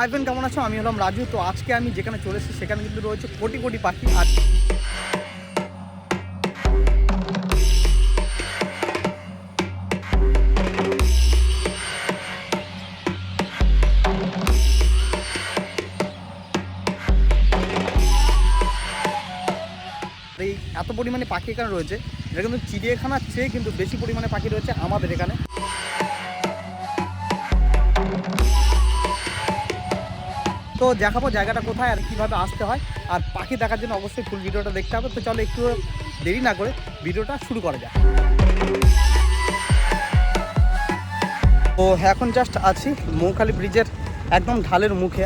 Hi friend কেমন আছো? আমি হলাম রাজু। তো আজকে আমি যেখানে চলে এসেছি, সেখানে কিন্তু রয়েছে কোটি কোটি পাখি। আর এই এত পরিমাণে পাখি এখানে রয়েছে, এটা কিন্তু চিড়িয়াখানার চেয়ে কিন্তু বেশি পরিমাণে পাখি রয়েছে আমাদের এখানে। তো দেখাবো জায়গাটা কোথায় আর কীভাবে আসতে হয়। আর পাখি দেখার জন্য অবশ্যই ফুল ভিডিওটা দেখতে হবে। তো চলো একটু দেরি না করে ভিডিওটা শুরু করা যায় তো এখন জাস্ট আছি মৌখালি ব্রিজের একদম ঢালের মুখে।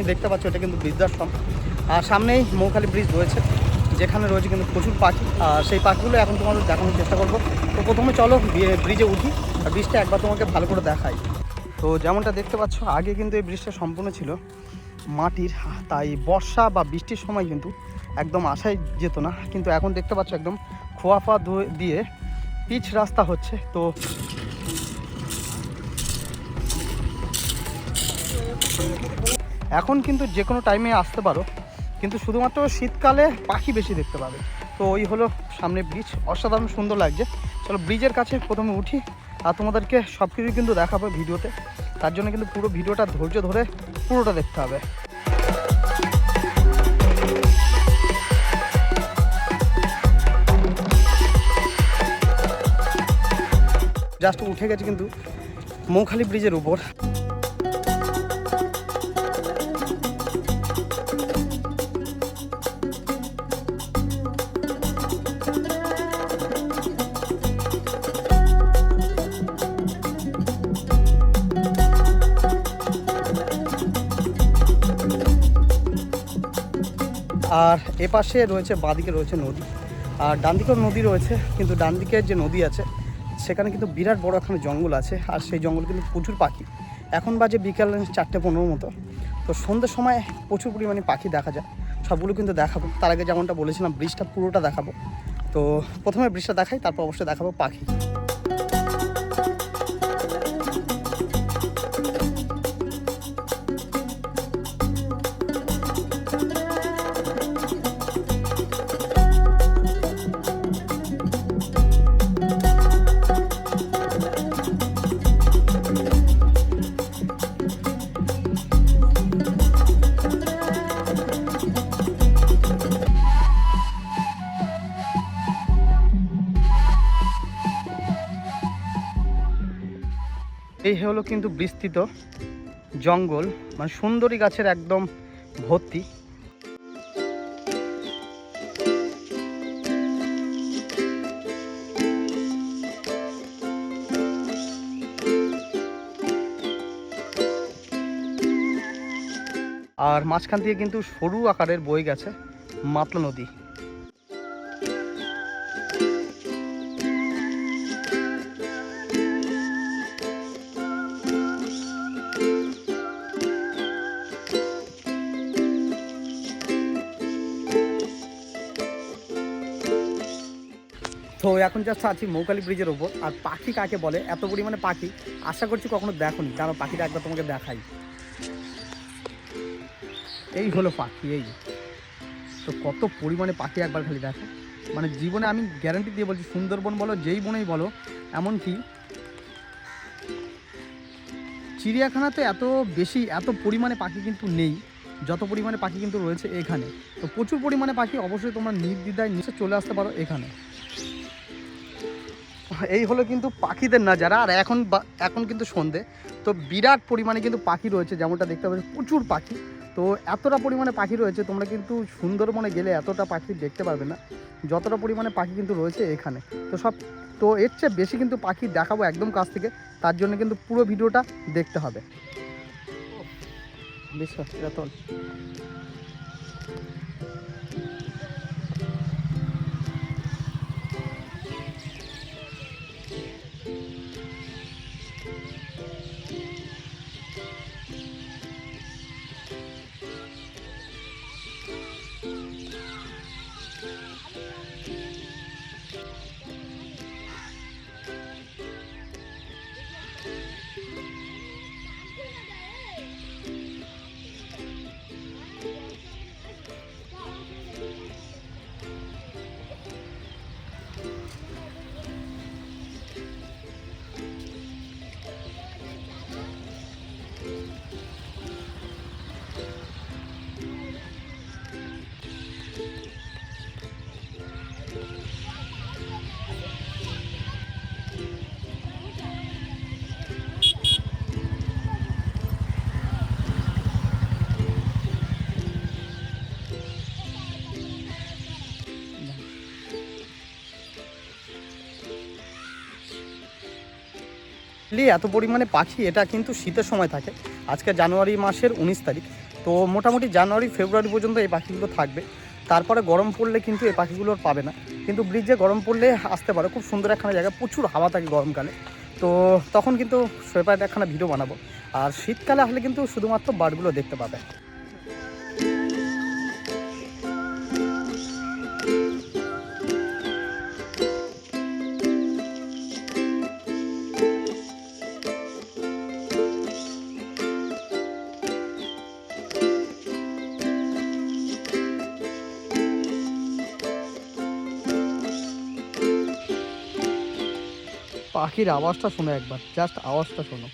পিছনেই দেখতে পাচ্ছ, এটা কিন্তু বৃদ্ধাশ্রম। আর সামনেই মৌখালি ব্রিজ রয়েছে, যেখানে রয়েছে কিন্তু প্রচুর পাখি। আর সেই পাখিগুলো এখন তোমাদের দেখানোর চেষ্টা করব। তো প্রথমে চলো ব্রিজে উঠি, আর ব্রিজটা একবার তোমাকে ভালো করে দেখাই। তো যেমনটা দেখতে পাচ্ছ, আগে কিন্তু এই ব্রিজটা সম্পূর্ণ ছিল মাটির, তাই বর্ষা বা বৃষ্টির সময় কিন্তু একদম আসাই যেত না। কিন্তু এখন দেখতে পাচ্ছ, একদম খোয়া দিয়ে পিচ রাস্তা হচ্ছে। তো এখন কিন্তু যে কোনো টাইমে আসতে পারো। কিন্তু শুধুমাত্র শীতকালে পাখি বেশি দেখতে পাবে। তো ওই হলো সামনে ব্রিজ অসাধারণ সুন্দর লাগছে। চলো ব্রিজের কাছে প্রথমে উঠি, আর তোমাদেরকে সব কিছু কিন্তু দেখাবো ভিডিওতে। তার জন্য কিন্তু পুরো ভিডিওটা ধৈর্য ধরে পুরোটা দেখতে হবে। জাস্ট উঠে গেছে কিন্তু, মৌখালি ব্রিজের উপর। আর এপাশে রয়েছে, বাঁদিকে রয়েছে নদী। আর ডান দিকেও নদী রয়েছে, কিন্তু ডান দিকের যে নদী আছে, সেখানে কিন্তু বিরাট বড় এখানে জঙ্গল আছে, আর সেই জঙ্গল কিন্তু প্রচুর পাখি। এখন বাজে বিকাল চারটে পনেরো মতো, তো সন্ধ্যের সময় প্রচুর পরিমাণে পাখি দেখা যায়। সবগুলো কিন্তু দেখাবো। তার আগে যেমনটা বলেছিলাম, ব্রিজটা পুরোটা দেখাবো। তো প্রথমে ব্রিজটা দেখাই, তারপর অবশ্যই দেখাবো পাখি। হলো কিন্তু বিস্তৃত জঙ্গল মানে সুন্দরী গাছের একদম ভর্তি। আর মাঝখান থেকে কিন্তু সরু আকারের বয়ে গেছে মাতলা নদী। তো এখন জাস্ট আছি মৌকালি ব্রিজের ওপর আর পাখি কাকে বলে? এত পরিমাণে পাখি, আশা করছি কখনো দেখোনি। কারণ পাখিটা একবার তোমাকে দেখাই। এই হলো পাখি, এই তো কত পরিমাণে পাখি একবার খালি দেখো। মানে জীবনে আমি গ্যারান্টি দিয়ে বলছি, সুন্দরবন বলো, যেই বনেই বলো, এমনকি চিড়িয়াখানাতে এত বেশি, এত পরিমাণে পাখি কিন্তু নেই, যত পরিমাণে পাখি কিন্তু রয়েছে এখানে। তো প্রচুর পরিমাণে পাখি অবশ্যই তোমরা নির্দ্বিধায় নিচে চলে আসতে পারো এখানে। এই হলো কিন্তু পাখিদের নাজারা। আর এখন এখন কিন্তু সন্ধে। তো বিরাট পরিমাণে কিন্তু পাখি রয়েছে, যেমনটা দেখতে পাচ্ছি, প্রচুর পাখি। তো এতটা পরিমাণে পাখি রয়েছে, তোমরা কিন্তু সুন্দরবনে গেলে এতটা পাখি দেখতে পারবে না। যতটা পরিমাণে পাখি কিন্তু রয়েছে এখানে। তো সব, তো এর চেয়ে বেশি কিন্তু পাখি দেখাবো একদম কাছ থেকে। তার জন্য কিন্তু পুরো ভিডিওটা দেখতে হবে। বিশ্বাস এত পরিমাণে পাখি, এটা কিন্তু শীতের সময় থাকে। আজকে জানুয়ারি মাসের উনিশ তারিখ। তো মোটামুটি জানুয়ারি, ফেব্রুয়ারি পর্যন্ত এই পাখিগুলো থাকবে। তারপরে গরম পড়লে কিন্তু এই পাখিগুলো পাবে না। কিন্তু ব্রিজে গরম পড়লে আসতে পারে। খুব সুন্দর একখানা জায়গা, প্রচুর হাওয়া থাকে গরমকালে। তো তখন কিন্তু সোয়েপার একখানা ভিডিও বানাবো। আর শীতকালে আসলে কিন্তু শুধুমাত্র বার্ডগুলো দেখতে পাবে। পাখির আওয়াজটা শোনো একবার জাস্ট আওয়াজটা শোনো।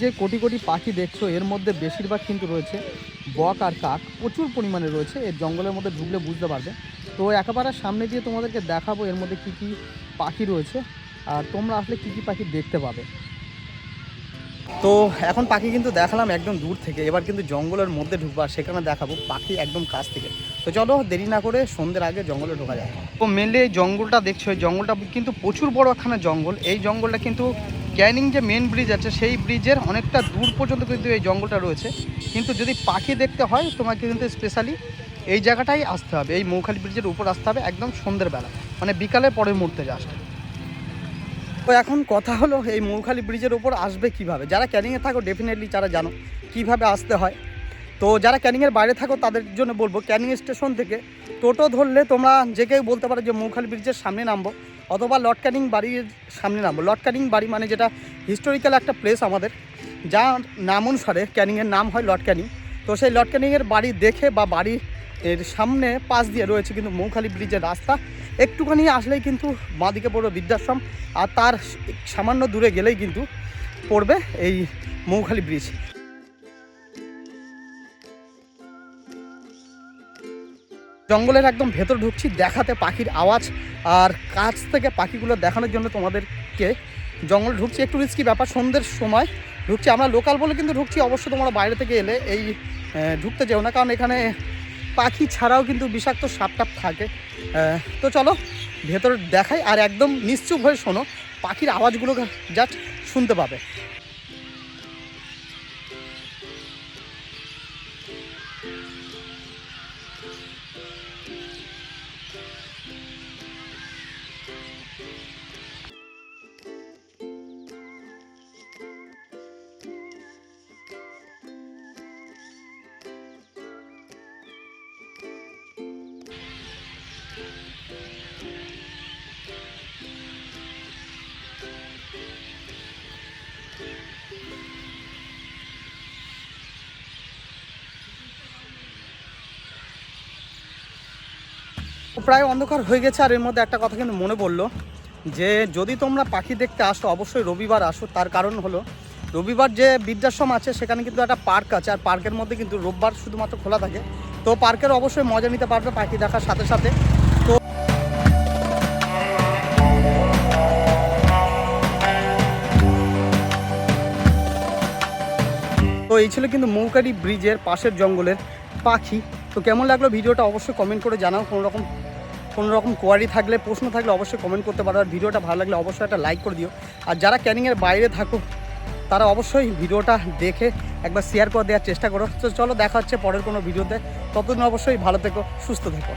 যে কোটি কোটি পাখি দেখছ, এর মধ্যে বেশিরভাগ কিন্তু রয়েছে বক আর কাক। প্রচুর পরিমাণে রয়েছে, এর জঙ্গলের মধ্যে ঢুকলে বুঝতে পারবে। তো একেবারে সামনে দিয়ে তোমাদেরকে দেখাবো এর মধ্যে কি কি পাখি রয়েছে আর তোমরা আসলে কি কি পাখি দেখতে পাবে। তো এখন পাখি কিন্তু দেখালাম একদম দূর থেকে, এবার কিন্তু জঙ্গলের মধ্যে ঢুকবো আর সেখানে দেখাবো পাখি একদম কাছ থেকে। তো চলো দেরি না করে সন্ধ্যের আগে জঙ্গলে ঢোকা যায় তো মেনলি এই জঙ্গলটা দেখছ, এই জঙ্গলটা কিন্তু প্রচুর বড় একখানা জঙ্গল। এই জঙ্গলটা কিন্তু ক্যানিং যে মেন ব্রিজ আছে, সেই ব্রিজের অনেকটা দূর পর্যন্ত কিন্তু এই জঙ্গলটা রয়েছে। কিন্তু যদি পাখি দেখতে হয়, তোমাকে কিন্তু স্পেশালি এই জায়গাটাই আসতে হবে, এই মৌখালি ব্রিজের উপর আসতে হবে একদম সন্ধ্যের বেলা মানে বিকালে পরের মুহূর্তে জাস্ট তো এখন কথা হলো, এই মৌখালি ব্রিজের ওপর আসবে কীভাবে? যারা ক্যানিংয়ে থাকো ডেফিনেটলি যারা জানো কীভাবে আসতে হয়। তো যারা ক্যানিংয়ের বাইরে থাকো, তাদের জন্য বলব, ক্যানিং স্টেশন থেকে টোটো ধরলে তোমরা যে কেউ বলতে পারো যে মৌখালি ব্রিজের সামনে নামবো, অথবা লর্ড ক্যানিং বাড়ির সামনে নামবো। লর্ড ক্যানিং বাড়ি মানে যেটা হিস্টোরিক্যাল একটা প্লেস আমাদের যা নাম অনুসারে ক্যানিংয়ের নাম হয় লর্ড ক্যানিং। তো সেই লর্ড ক্যানিংয়ের বাড়ি দেখে বা বাড়ি এর সামনে পাশ দিয়ে রয়েছে কিন্তু মৌখালি ব্রিজের রাস্তা। একটুখানি আসলেই কিন্তু বাঁদিকে পড়বে বৃদ্ধাশ্রম আর তার সামান্য দূরে গেলেই কিন্তু পড়বে এই মৌখালি ব্রিজ। জঙ্গলের একদম ভেতর ঢুকছি, দেখাতে পাখির আওয়াজ আর কাছ থেকে পাখিগুলো দেখানোর জন্য তোমাদেরকে জঙ্গল ঢুকছি, একটু রিস্কি ব্যাপার, সন্ধ্যের সময় ঢুকছি। আমরা লোকাল বলে কিন্তু ঢুকছি, অবশ্য তোমরা বাইরে থেকে এলে এই ঢুকতে যেও না, কারণ এখানে পাখি ছাড়াও কিন্তু বিষাক্ত সাপ টাপ থাকে তো চলো, ভেতর দেখাই, আর একদম নিশ্চুপ হয়ে শোনো, পাখির আওয়াজগুলো জাস্ট শুনতে পাবে। প্রায় অন্ধকার হয়ে গেছে আর এর মধ্যে একটা কথা কিন্তু মনে পড়ল যে যদি তোমরা পাখি দেখতে আসো, অবশ্যই রবিবার আসো। তার কারণ হলো, রবিবার যে বৃদ্ধাশ্রম আছে, সেখানে কিন্তু একটা পার্ক আছে। আর পার্কের মধ্যে কিন্তু রোববার শুধুমাত্র খোলা থাকে। তো পার্কের অবশ্যই মজা নিতে পারবে পাখি দেখার সাথে সাথে। তো তো এই ছিল কিন্তু মৌকারি ব্রিজের পাশের জঙ্গলের পাখি। তো কেমন লাগল ভিডিওটা অবশ্যই কমেন্ট করে জানাও। কোনো রকম কোনো রকম কোয়ারি থাকলে, প্রশ্ন থাকলে অবশ্যই কমেন্ট করতে পারো। আর ভিডিওটা ভালো লাগলে অবশ্যই একটা লাইক করে দিও। আর যারা ক্যানিংয়ের বাইরে থাকো তারা অবশ্যই ভিডিওটা দেখে একবার শেয়ার করে দেওয়ার চেষ্টা করো। তো চলো দেখা হচ্ছে পরের কোনো ভিডিওতে। ততদিন অবশ্যই ভালো থেকো, সুস্থ থেকো।